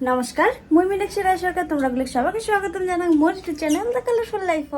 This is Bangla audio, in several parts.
নমস্কার মুই মিনাক্ষী রায় সরকার তোমরা সবাইকে স্বাগতম জানাই মোর চ্যানেল দ্য কালারফুল লাইফ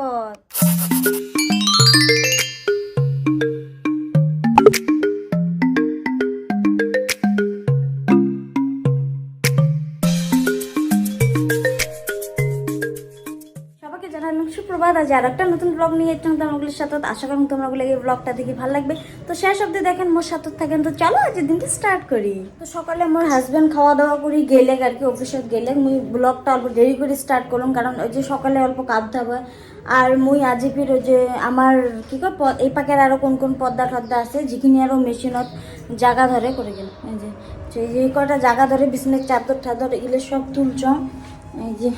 আজ আর একটা নতুন ব্লগ নিয়ে এসেছিলাম তোমাগুলোর সাথে আশা করি তোমরা এই ব্লগটা দেখে ভালো লাগবে। তো শেষ অব্দি দেখেন, মোর সাথে থাকেন। তো চলো আজকের দিনটা স্টার্ট করি। তো সকালে মোর হাজব্যান্ড খাওয়া দাওয়া করি, গেলে আর কি অফিসে গেলে মুই ব্লগটা অল্প দেরি করে স্টার্ট করলাম, কারণ ওই যে সকালে অল্প কাঁদতে হবে। আর মুই আজি ফির যে আমার কি কয় এই পাকের আরও কোন কোন পদ্মা টদ্দা আছে যেখানে আরও মেশিনত জায়গা ধরে করে গেল। এই যে যে কটা জায়গা ধরে বিছনের চাদর টাদর এগুলো সব তুলছ এই যে,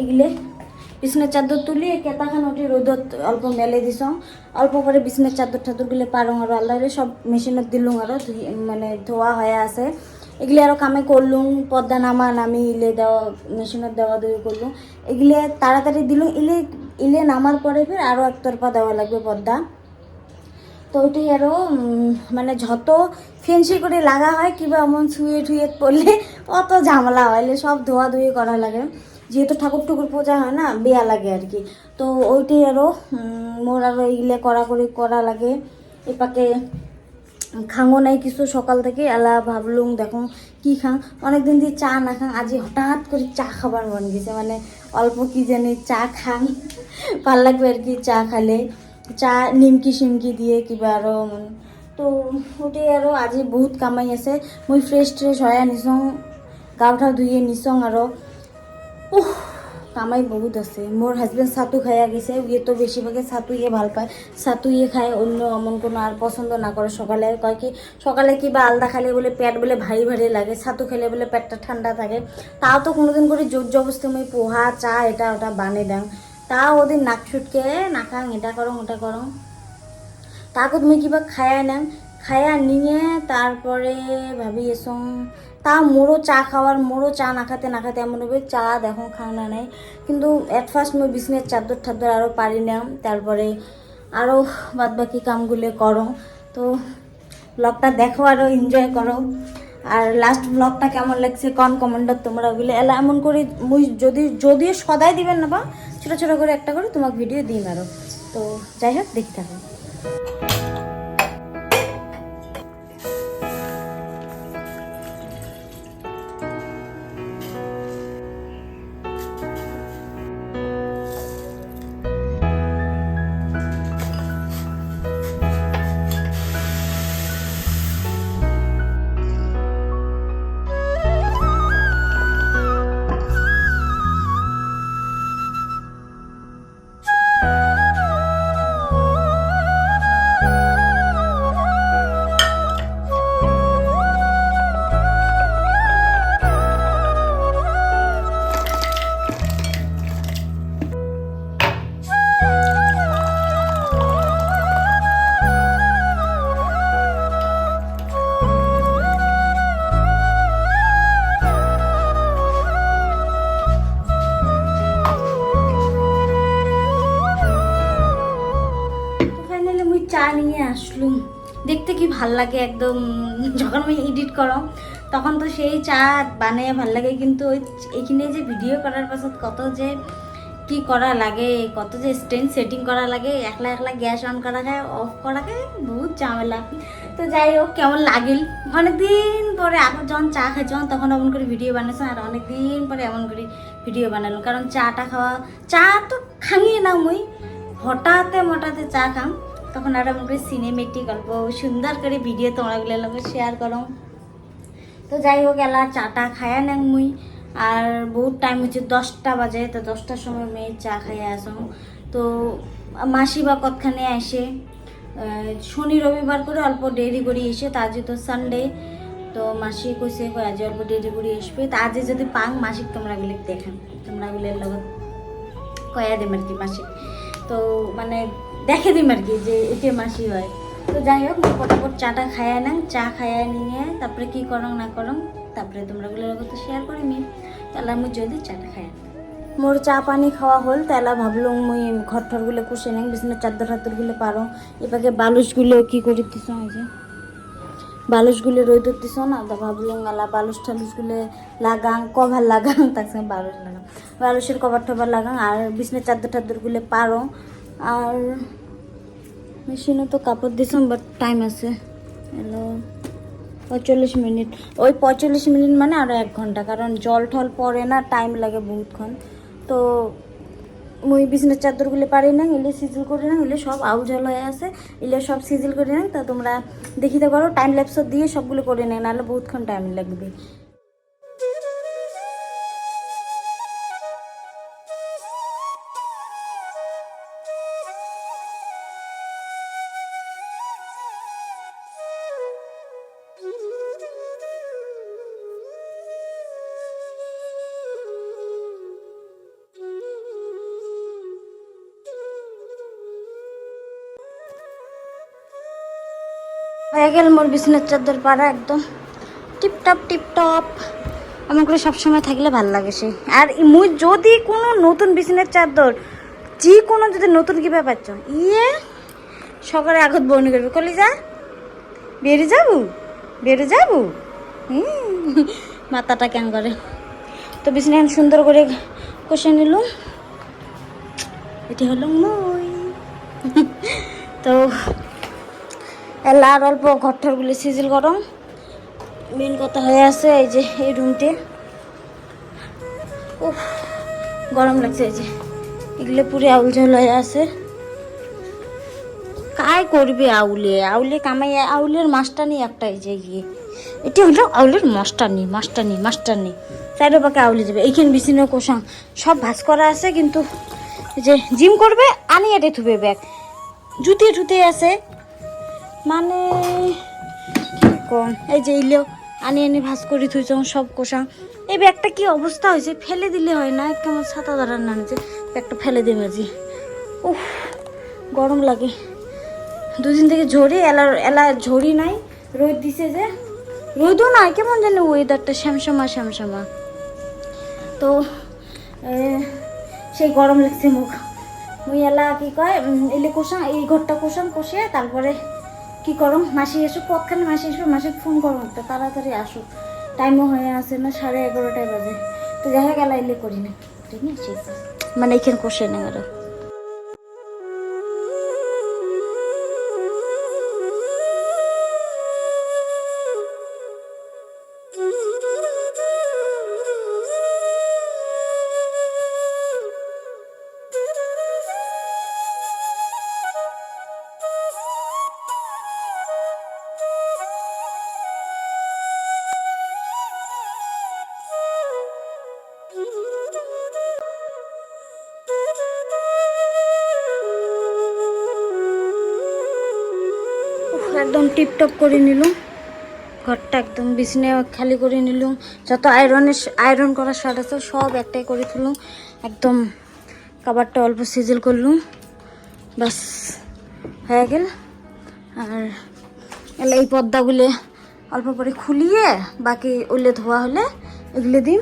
এগুলো বিছনের চাদর তুলি কেতাখান ওটি রোদত অল্প মেলে দিছ অল্প করে বিছনের চাদর টাদরগুলো পারং আর আল্লাহরে সব মেশিনত দিলুম আরও মানে ধোয়া হয়ে আছে। এগুলি আরও কামে করলুম পর্দা নামা নামি ইলে দেওয়া মেশিনত দেওয়া দেওয়া করলুম এগুলি তাড়াতাড়ি দিলুম ইলে ইলে নামার পরে ফির আরও একতরফা দেওয়া লাগবে পর্দা তো ওইটাই আরও মানে যত ফেন্সি করে লাগা হয়, কিংবা এমন ছুঁয়ে টুয়ে পড়লে অত ঝামেলা হয় সব ধোয়া ধুয়ে করা লাগে। যেহেতু ঠাকুর টুকুর পূজা হয় না, বেয়া লাগে আর কি। তো ওইটাই আরও মোর আরও এগুলো করা করে করা লাগে। এপাকে খাঙো নাই কিছু সকাল থেকে, এলা ভাবলুম দেখুন কি খাং। অনেকদিন দিয়ে চা না খাং, আজি হঠাৎ করে চা খাবার মন গেছে মানে অল্প কি জানি চা খাং। ভালো লাগবে আর কি চা খালে চা নিমকি সিমকি দিয়ে কিবা মানে। তো ওটাই আৰু আজি বহুত কামাই আছে। মই ফ্ৰেছ ট্ৰেছ হৈ নিছং গা উঠা ধুয়ে নিছং আৰু উহ কামাই বহুত আছে। মোৰ হাজবেণ্ড চাটো খাই গেছে ইয়ে তো বেশিরভাগে ছাতু ইয়ে ভালো পায়। ছাতু ইয়ে খায় অন্য এমন কোনো আর পছন্দ না করে সকালে কয় কি, সকালে কিবা আলাদা খালে বলে পেট বলে ভারী ভারী লাগে ছাতু খেলে বলে পেটটা ঠান্ডা থাকে। তাও তো কোনোদিন করে জোর জবস্তি মই পোহা চা এটা ওটা বানিয়ে দাম তাও ওদের নাক ছুটকে নাকাং, এটা করো ওটা করো তাকে তুমি কিবা খায়া নেন খায়া নিয়ে তারপরে ভাবি এসং তা মোরও চা খাওয়ার, মোরও চা না খাতে না খাতে এমন হবে চা দেখো খাওয়া নাই। কিন্তু এট ফার্স্ট মই বিজনেস চাদর ঠাদর আরও পারি না, তারপরে আরও বাদ বাকি কামগুলো করো। তো ব্লগটা দেখো আরও এনজয় করো। আর লাস্ট ব্লগটা কেমন লাগছে কন কমেন্টার তোমরা ওগুলো এলা এমন করে মুই যদি, যদিও সদাই দিবেন না বা, ছোটো ছোটো করে একটা করে তোমাকে ভিডিও দিন আরও তো যাই হোক, দেখতে থাকো। লাগে একদম যখন আমি এডিট করো, তখন তো সেই চা বানিয়ে ভালো লাগে, কিন্তু ওই এইখানে যে ভিডিও করার পাছত কত যে কি করা লাগে, কত যে স্ট্যান্ড সেটিং করা লাগে, একলা একলা গ্যাস অন করা যায় অফ করা যায়, বহুত ঝামেলা। তো যাই হোক, কেমন লাগিল? অনেকদিন পরে আগে যখন চা খাইছিলাম তখন এমন করে ভিডিও বানাইছিলাম আর অনেকদিন পরে এমন করে ভিডিও বানালাম কারণ চাটা খাওয়া, চা তো খাঙিয়ে না মুই হঠাৎ মটাতে চা খাম। তখন আর করে সিনেমেটিক গল্প, সুন্দর করে ভিডিও তোমরাগুলোর লগে শেয়ার করো। তো যাই হোক, এলা চাটা খায়া নেন মুই। আর বহুত টাইম হচ্ছে দশটা বাজে, তো দশটার সময় মেয়ে চা খাইয়া আসো। তো মাসি বা কতখানে আসে? শনি রবিবার করে অল্প দেরি করে এসে, তা আজ তো সানডে তো মাসি কইছে, কই আজ অল্প দেরি করে আসবে। তা আজে যদি পাং, মাসিক তোমরা গুলি দেখান। তোমরা গুলির লগত কয়া আর কি মাসিক। তো মানে দেখে দিম আর কি যে এতে মাসি হয়। তো যাই হোক মুই ফটাফট চাটা খাইয়া নেন চা খাইয়া নিয়ে তারপরে কি করং না করং, তারপরে তোমরা গুলো তো শেয়ার করে নি তাহলে আমি যদি চাটা খাইয়া মোর চা পানি খাওয়া হল, তাহলে ভাবলাম মুই ঘর ঠরগুলো কুষে নেন বিছনা চাদর টাদরগুলো পারো। এপাকে বালুসগুলো কি করে এই যে? বালুসগুলি রোদ দিছ না, তা ভাবলাম গালা বালুস টালুসগুলো লাগাং, কভার লাগাং, তার সঙ্গে বালুস লাগাং। বালুসের কভার টভার লাগাং, আর বিছনের চাদর টাদরগুলো পারো। আর মেশিনে তো কাপড় দিছাম বাট টাইম আছে। হ্যালো পঁয়তাল্লিশ মিনিট। ওই পঁয়তাল্লিশ মিনিট মানে আরও এক ঘণ্টা, কারণ জল টল পড়ে না টাইম লাগে বহুতক্ষণ। তো মুই বিছনের চাদরগুলো পারি না এলে সিজিল করে না এলে সব আউ জল হয়ে আছে, এলে সব সিজিল করে না তা তোমরা দেখিতে পারো টাইম ল্যাপসত দিয়ে সবগুলো করে নেয় নাহলে বহুতক্ষণ টাইম লাগবে। হয়ে গেল মোর বিছনের চাদর পাড়া একদম। Tiptop tiptop. এমন করে সবসময় থাকলে ভালো লাগে সে। আর মুই যদি কোনো নতুন বিছনের চাদর যে কোনো যদি নতুন কিবা পাচ্ছ ইয়ে সকালে আগত বর্ণ করবে, কলি যা বেরিয়ে যাব বেরিয়ে যাব। মাথাটা কেন করে। তো বিছনে সুন্দর করে কষে নিলাম। এটি হলো মই। তো এলা অল্প ঘরটারগুলি সিজিল গরম। মেন কথা হয়ে আছে এই যে এই রুমটি। উফ, গরম লাগছে এই যে। এগুলো পুরো আউল ঝোল হয়ে আছে। কাই করবে আউলে? আউলে কামাই আউলের মাস্টানি একটা এই যে গিয়ে। এটি হলো আউলের মাস্টানি মাস্টানি মাস্টানি। চাইরো পাকে আউলে যাবে। এইখানে বিছিনে কোষাং। সব ভাজ করা আছে, কিন্তু যে জিম করবে আনি এটে থুবে ব্যাগ। জুতি টুতে আছে। মানে কম? এই যে ইলেও আনি আনি ভাজ করে থুইছ সব কোষাং। এই ব্যাগটা কি অবস্থা হয়েছে? ফেলে দিলে হয় না কেমন ছাতা ধরার না যে ব্যাগটা ফেলে দে মাঝি। উফ, গরম লাগে। দুদিন থেকে ঝড়ি, এলা এলা ঝড়ি নাই। রোদ দিছে যে। রোদও নাই, কেমন জানি ওয়েদারটা শ্যামশ্যামা শ্যামশ্যামা তো সেই গরম লাগছে মুখ। মুই এলা কি কয় এলে কোষাং এই ঘরটা কোষাং কষে তারপরে কি করো মাসি এসো কতখানি মাসি এসো, মাসি ফোন করো, একটা তাড়াতাড়ি আসো। টাইমও হয়ে আসে না, সাড়ে এগারোটায় বাজে। তো দেখা গেল, এলে করি না। ঠিক আছে? মানে এখানে কষে না টিপটপ করে নিলুম। ঘরটা একদম বিছনে খালি করে নিলুম। যত আয়রনের আয়রন করার শার্ট আছে, সব একটাই করে তুলুম একদম কাবারটা অল্প সিজিল করলুম। বাস হয়ে গেল। আর এলে এই পর্দাগুলো অল্প করে খুলিয়ে, বাকি উলে ধোয়া হলে এগুলো দিম।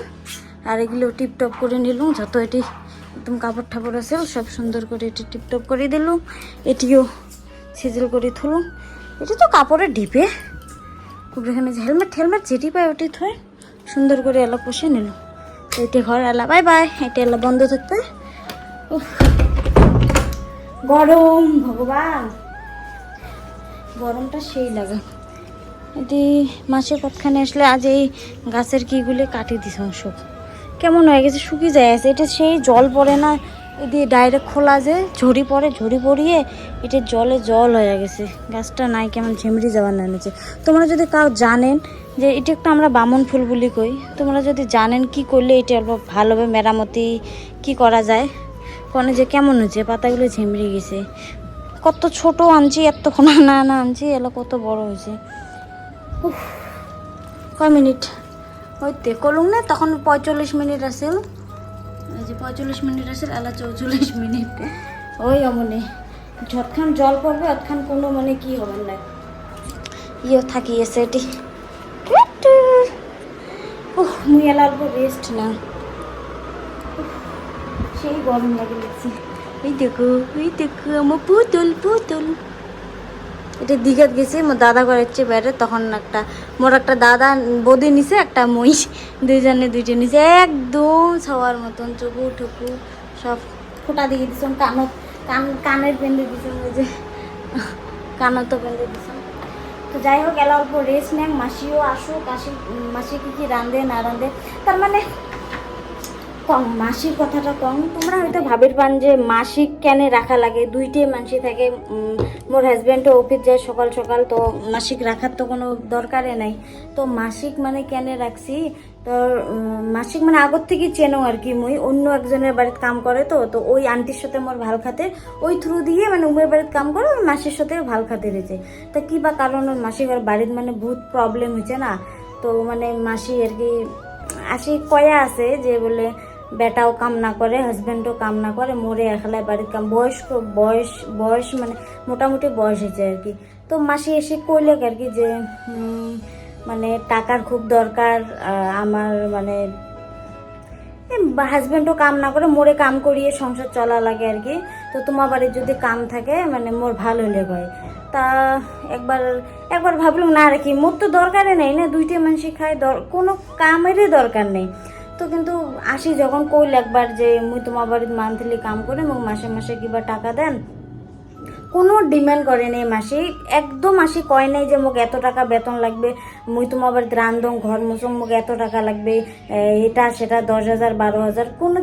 আর এগুলো টিপটপ করে নিলুম। যত এটি একদম কাপড় ঠাপড় আছে, সব সুন্দর করে এটি টিপটপ করে দিলুম। এটিও সিজিল করে থুলুম। এটি তো কাপড়ের ডিপে। এখানে হেলমেট হেলমেট যেটি পায় ওটি থয়ে সুন্দর করে এলা পুষে নিল। এটি ঘর এলা বাই বাই। এটি এলা বন্ধ উফ, গরম ভগবান। গরমটা সেই লাগে। এটি মাসে কতখানে আসলে আজ এই গাছের কিগুলি কাটি দিস সব কেমন হয়ে গেছে? শুকিয়ে যায় আছে। এটা সেই জল পড়ে না। এদি ডাইরেক্ট খোলা যে, ঝড়ি পড়ে, ঝড়ি পড়িয়ে এটা জলে জল হয়ে গেছে। গাছটা নাই কেমন ঝিমড়ি যাওয়ার নেমেছে তোমরা যদি কাউ জানেন যে এটা একটা আমরা বামন ফুল বলি কই, তোমরা যদি জানেন কি করলে এটা অল্প ভালোভাবে মেরামতি কি করা যায়? কোনে যে কেমন হয়েছে পাতাগুলো ঝিমড়ে গেছে। কত ছোট আনছি এতক্ষণ না না আনছি, এলো কত বড় হয়েছে। কয় মিনিট? ওইতে কলুম না, তখন পঁয়তাল্লিশ মিনিট যে পঁয়তাল্লিশ মিনিট আছে এলা চৌচল্লিশ মিনিট। ওই অমনে, যতক্ষণ জল পড়বে অতক্ষণ কোনো মানে কি হবে না। ইয়ে থাকি আছে এটি উহ মুই রেস্ট না। সেই গরম লাগে লাগছে। এই দেখো এই দেখো, আমার পুতুল পুতুল। এটা দীঘাত গেছি মোর দাদা করেছে বাইরে তখন একটা, মোর একটা দাদা, বদি নিছে, একটা মই দুইজনে দুইটা নিছে, একদম সবার মতন, চকু টুকু, সব ফোটা দিয়ে দিছিলাম কানত কান, কানের পেন্ডে দিছিলাম যে কানত তো পেন্ডে দিছিলাম তো যাই হোক এলা অল্প রেস্ট নেন মাসিও আসুক আসি মাসি কি কি রাঁধে, না রাঁধে, তার মানে কম মাসির কথাটা কম তোমরা হয়তো ভাবির পান যে মাসিক কেন রাখা লাগে? দুইটাই মাসি থাকে। মোর হাজব্যান্ডও অফিস যায় সকাল সকাল, তো মাসিক রাখার তো কোনো দরকারে নাই। তো মাসিক মানে কেন রাখছি? তো মাসিক মানে আগর থেকে চেনো আর কি মুই। অন্য একজনের বাড়িতে কাম করে তো তো ওই আন্টির সাথে মোর ভালো খাতে। ওই থ্রু দিয়ে মানে উমের বাড়িতে কাম করে, ওই মাসির সাথে ভালো খাতে রয়েছে। তা কি বা কারণ ওর মাসিক ওর বাড়ির মানে বহুত প্রবলেম হয়েছে না? তো মানে মাসি আর কি, আসি কয়া আছে যে বলে বেটাও কাম না করে হাজব্যান্ডও কাম না করে, মোরে একলাই বাড়ির কাম, বয়স্ক, বয়স বয়স মানে মোটামুটি বয়স হয়েছে আর কি। তো মাসি এসে কইলে আর কি যে মানে টাকার খুব দরকার আমার মানে হাজব্যান্ডও কাম না করে, মোরে কাম করিয়ে সংসার চলা লাগে আর কি। তো তোমার বাড়ির যদি কাম থাকে মানে মোর ভালো হলে হয় তা একবার একবার ভাবলাম, না রাখি মোর তো দরকারে নেই না, দুইটা মানুষই খায় কোনো কামেরই দরকার নেই। তো কিন্তু আসি যখন কইল একবার যে মুই তোমার বাড়িতে মান্থলি কাম করে এবং মাসে মাসে কিবা টাকা দেন, কোনো ডিমান্ড করে নেই মাসি। একদম মাসি কয় নাই যে মোক এত টাকা বেতন লাগবে, মুই তোমার বাড়িতে রান্দম ঘর মোসম মোক এত টাকা লাগবে এটা, সেটা দশ হাজার, বারো হাজার, কোনো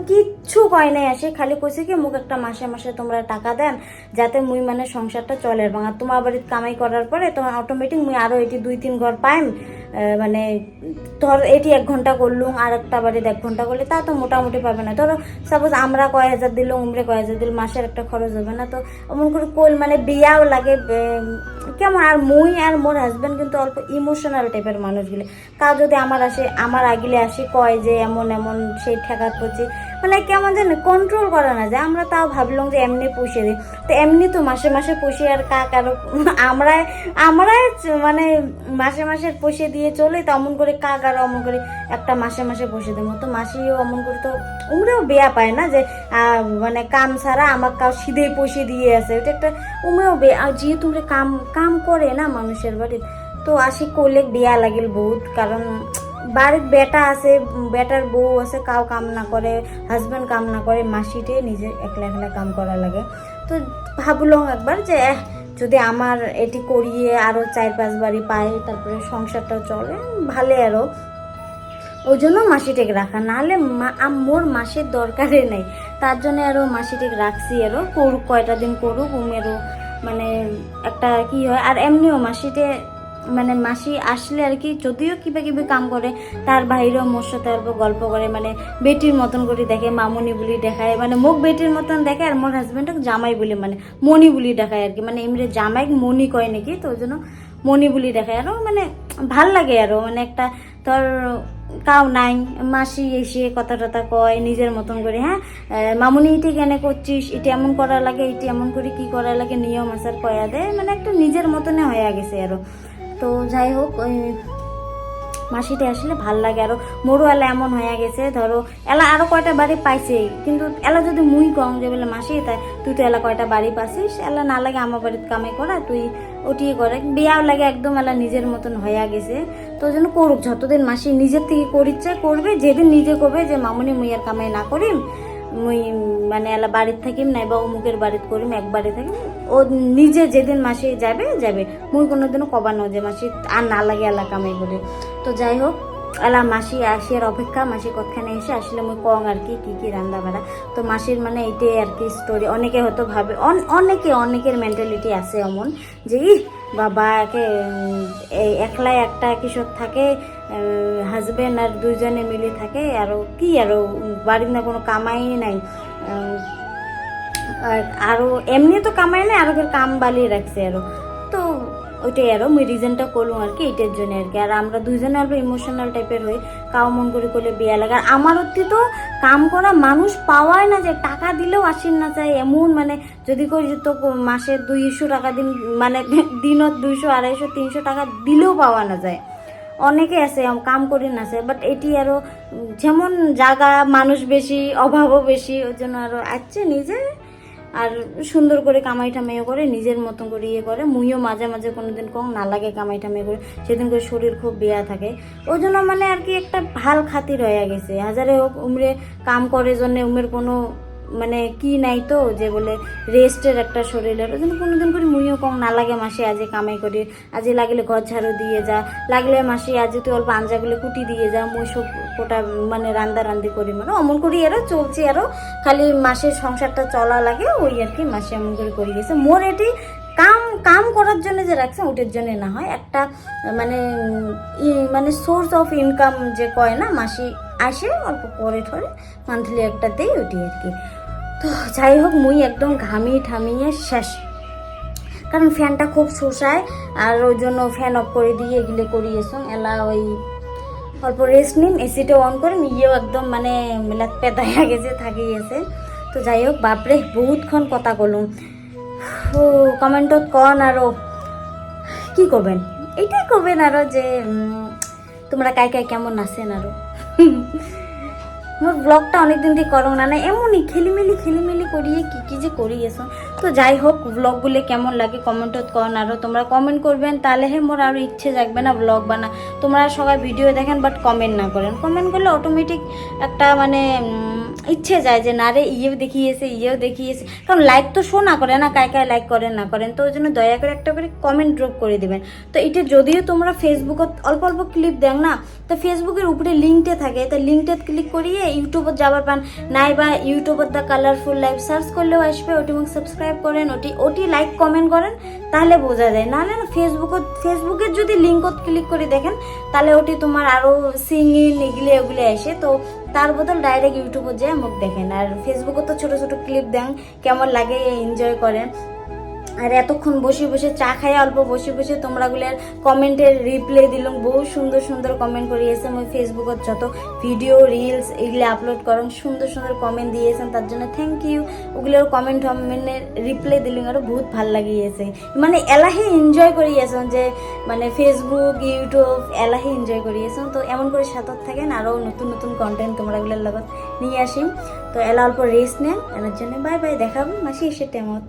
কিচ্ছু কয় নাই, আসে খালি কইছে কি, মুখ একটা মাসে মাসে তোমরা টাকা দেন, যাতে মুই মানে সংসারটা চলে। এবং আর তোমার বাড়ির কামাই করার পরে তোমার অটোমেটিক মুই আরও এটি দুই তিন ঘর পাইম মানে ধর এটি এক ঘণ্টা করলুম, আর একটা বাড়িতে এক ঘণ্টা করলে তা তো মোটামুটি পাবে না। ধরো সাপোজ আমরা কয় হাজার দিল উমরে কয় হাজার দিল, মাসের একটা খরচ হবে না, তো অমন করে কোল মানে বিয়াও লাগে কেমন আর মুই আর মোর হাজব্যান্ড কিন্তু অল্প ইমোশনাল টাইপের মানুষগুলি। কাউ যদি আমার আসে, আমার আগিলে আসে, কয় যে এমন এমন সেই ঠেকাত করছি মানে কেমন যেন কন্ট্রোল করা না যায় আমরা তাও ভাবলাম যে এমনি পুষে দিই। তো এমনি তো মাসে মাসে পুষি আর কাক আর আমরা আমরাই মানে মাসে মাসে পুষে দিয়ে চলে তো অমন করে কাক আর অমন করে একটা মাসে মাসে পুষে দেবো। তো মাসিও অমন করে তো উমরেও বেয়া পায় না যে মানে কাম ছাড়া আমার কাউ সিধে পুষে দিয়ে আছে ওটা একটা উমেও বে, আর যেহেতু কাম কাম করে না মানুষের বাড়িতে, তো আসি করলে বেয়া লাগিল বহুত। কারণ বাড়ির বেটা আছে বেটার বউ আছে, কাউ কাম না করে হাজব্যান্ড কাম না করে মাসিটে নিজে একলা একলা কাম করা লাগে। তো ভাবলাম একবার যে যদি আমার এটি করিয়ে আরও চার পাঁচ বাড়ি পাই, তারপরে সংসারটাও চলে, ভালো আরও। ওই জন্য মাসিটেক রাখা। নাহলে মোর মাসির দরকারে নেই। তার জন্য আরও মাসিটেক রাখছি আরও, করুক, কয়টা দিন করুক, উমেরও মানে একটা কি হয়, আর এমনিও মাসিতে মানে মাসি আসলে আর কি, যদিও কিবা কিবি কাম করে, তার বাইরেও মোর সাথে অল্প গল্প করে মানে বেটির মতন করে দেখে, মামনি বলি দেখায় মানে মোক বেটির মতন দেখে আর মোর হাজবেন্ডক জামাই বলি মানে মনি বলি দেখায় আর কি মানে এমনি জামাই মনি কয় নাকি, তো ওই জন্য মনি বলি দেখায়। আরও মানে ভালো লাগে আরও মানে একটা তোর কাউ নাই, মাসি এসে কথা টথা কয়, নিজের মতন করে হ্যাঁ? মামুনি, ইটি কেন করছিস? এটি এমন করা লাগে এটি এমন করে কি করা লাগে, নিয়ম আসার কয়া দেয় মানে একটা নিজের মতনে হয়ে গেছে আরও। তো যাই হোক, ওই মাসিতে আসলে ভালো লাগে। আরও মোরও এলা এমন হয়ে গেছে, ধরো, এলা আরও কয়টা বাড়ি পাইছে। কিন্তু এলা যদি মুই কম যে বলে, মাসি তাই তুই তো এলা কয়টা বাড়ি পাছিস এলা না লাগে আমার বাড়িতে কামাই করা, তুই ওটিয়ে করে। বিয়াও লাগে একদম এলা নিজের মতন হয়ে গেছে। তো যেন করুক, যতদিন মাসি নিজের থেকে করিচ্ছে, করবে, যেদিন নিজে করবে যে, মামুনি, মুই আর কামাই না করিম। মুই মানে এলা বাড়ির থাকিম নাই বা অমুকের বাড়িতে করিম, এক বাড়ি থাকিম। ও নিজে যেদিন মাসি যাবে যাবে। মুই কোনোদিনও কবার ন যে মাসি আর না লাগে এলা কামাই করে। তো যাই হোক, এলা মাসি আসিয়ার অপেক্ষা, মাসি কতখানে এসে আসলে মুই কং আর কি কি কি রান্না বাড়া। তো মাসির মানে এইটাই আর কি স্টোরি অনেকে হয়তো ভাবে, অন- অনেকে, অনেকের মেন্টালিটি আছে এমন যে ই বাবা একে এই একলাই একটা কিশোর থাকে হাজব্যান্ড আর দুইজনে মিলে থাকে, আর কি আর বাড়ির না কোনো কামাই নাই। আরও আর এমনি তো কামাই নাই, আরও কাম বালিয়ে রাখছে আরও। তো ওইটাই আরও, আমি রিজনটা করলাম আর কি, এটার জন্য আর কি। আর আমরা দুইজনে অল্প ইমোশনাল টাইপের হই কাউ মন করে করলে বিয়া লাগে। আর আমার অতি তো কাম করা মানুষ পাওয়াই না যে টাকা দিলেও আসেন না চাই এমন মানে যদি করি তো মাসে দুইশো টাকা দিন মানে দিনত দুইশো, আড়াইশো, তিনশো টাকা দিলেও পাওয়া না যায়। অনেকে আছে কাম করি না আছে বাট এটি আরও যেমন জায়গা মানুষ বেশি, অভাবও বেশি, ওই জন্য আরও আছে নিজে। আর সুন্দর করে কামাই টামাইও করে, নিজের মতন করে ইয়ে করে। মুইও মাঝে মাঝে কোনো দিন কম না লাগে কামাই টামাই করে, সেদিন করে শরীর খুব বেয়া থাকে। ওই জন্য মানে আর কি একটা ভালো খাতির হয়ে গেছে। হাজারে হোক, উমরে কাম করে জন্যে উমের কোনো মানে কি নাই তো, যে বলে রেস্টের একটা শরীরের ওই জন্য কোনোদিন করে মুইও কম না লাগে মাসে আজে কামাই করি। আজে লাগলে ঘর ঝাড়ু দিয়ে যা, লাগলে মাসে আজে তুই অল্প আঞ্জাগুলো কুটি দিয়ে যা, মুই সব কোটা মানে রান্দা রান্দি করি। মানে অমন করি আরও চলছে আরও খালি মাসের সংসারটা চলা লাগে, ওই আর কি মাসে এমন করে করে। গেছে, মোর এটি কাম কাম করার জন্য যে রাখছে ওটার জন্য না হয়। একটা মানে মানে সোর্স অফ ইনকাম যে কয় না, মাসি আসে, অল্প পরে ঠরে মান্থলি একটা দেই ওটি আর কি। তো যাই হোক, মুই একদম ঘামিয়ে ঠামিয়ে শেষ। কারণ ফ্যানটা খুব শোষায়, আর ওই জন্য ফ্যান অফ করে দিয়ে এগুলো করিয়েছো এলা ওই অল্প রেস্ট নিন এসিটা অন করে ইয়েও একদম মানে মেলাত পেতা হয়ে গেছে থাকিয়ে গেছে তো যাই হোক, বাপরে, বহুতক্ষণ কথা কলুম। ও কমেন্টত কন আরও? কি করবেন? এইটাই করবেন আরও যে তোমরা কাই কাই কেমন আছেন আরও? ব্লগটা অনেকদিন দিয়ে করো না না এমনই খেলিমেলি খেলিমেলি করিয়ে কি কি যে করিয়েছো তো যাই হোক ব্লগগুলো কেমন লাগে কমেন্টত করেন আরও তোমরা কমেন্ট করবেন, তাহলে হে মোর আরও ইচ্ছে জাগবে না ব্লগ বানা তোমরা সবাই ভিডিও দেখেন বাট কমেন্ট না করেন। কমেন্ট করলে অটোমেটিক একটা মানে ইচ্ছে যায় যে না রে, ইয়েও দেখিয়েছে ইয়েও দেখিয়েছে। কারণ লাইক তো শো না করে না, কায় কায় লাইক করেন না করেন। তো ওই জন্য দয়া করে একটা করে কমেন্ট ড্রপ করে দিবেন। তো এটা যদিও তোমরা ফেসবুকত অল্প অল্প ক্লিপ দেখ না, তো ফেসবুকের উপরে লিঙ্কটে থাকে। তো লিঙ্কটে ক্লিক করিয়ে ইউটিউবত যাবার পান। নাই বা ইউটিউবত দ্য কালারফুল লাইফ সার্চ করলেও আসবে, ওটি মুখ সাবস্ক্রাইব করেন, ওটি ওটি লাইক কমেন্ট করেন, তাহলে বোঝা যায়। নাহলে না ফেসবুকত ফেসবুকের যদি লিঙ্কত ক্লিক করে দেখেন, তাহলে ওটি তোমার আরও সিঙ্গিং এগুলি ওগুলি আসে। তো তার বদল ডাইরেক্ট ইউটিউবে যেয়ে মুখ দেখেন। আর ফেসবুকে তো ছোট ছোট ক্লিপ দেন, কেমন লাগে এনজয় করেন। আর এতক্ষণ বসে বসে চা খাই, অল্প বসে বসে তোমরাগুলোর কমেন্টের রিপ্লাই দিলাম। বহু সুন্দর সুন্দর কমেন্ট করিয়েছে আমি ফেসবুকত যত ভিডিও রিলস এগুলো আপলোড করেন সুন্দর সুন্দর কমেন্ট দিয়েছেন, তার জন্য থ্যাংক ইউ ওগুলোর কমেন্ট টমেন্টের রিপ্লাই দিলাম আরও বহুত ভালো লাগিয়েছে। মানে এলাহে এনজয় করিয়েছেন যে মানে ফেসবুক ইউটিউব এলাহে এনজয় করিয়েছেন। তো এমন করে সাথত থাকেন আরও নতুন নতুন কন্টেন্ট তোমরাগুলোর লগত নিয়ে আসিম। তো এলা অল্প রেস্ট নেন, এনার জন্য বাই বাই দেখাবো, মাসি এসে টাইমত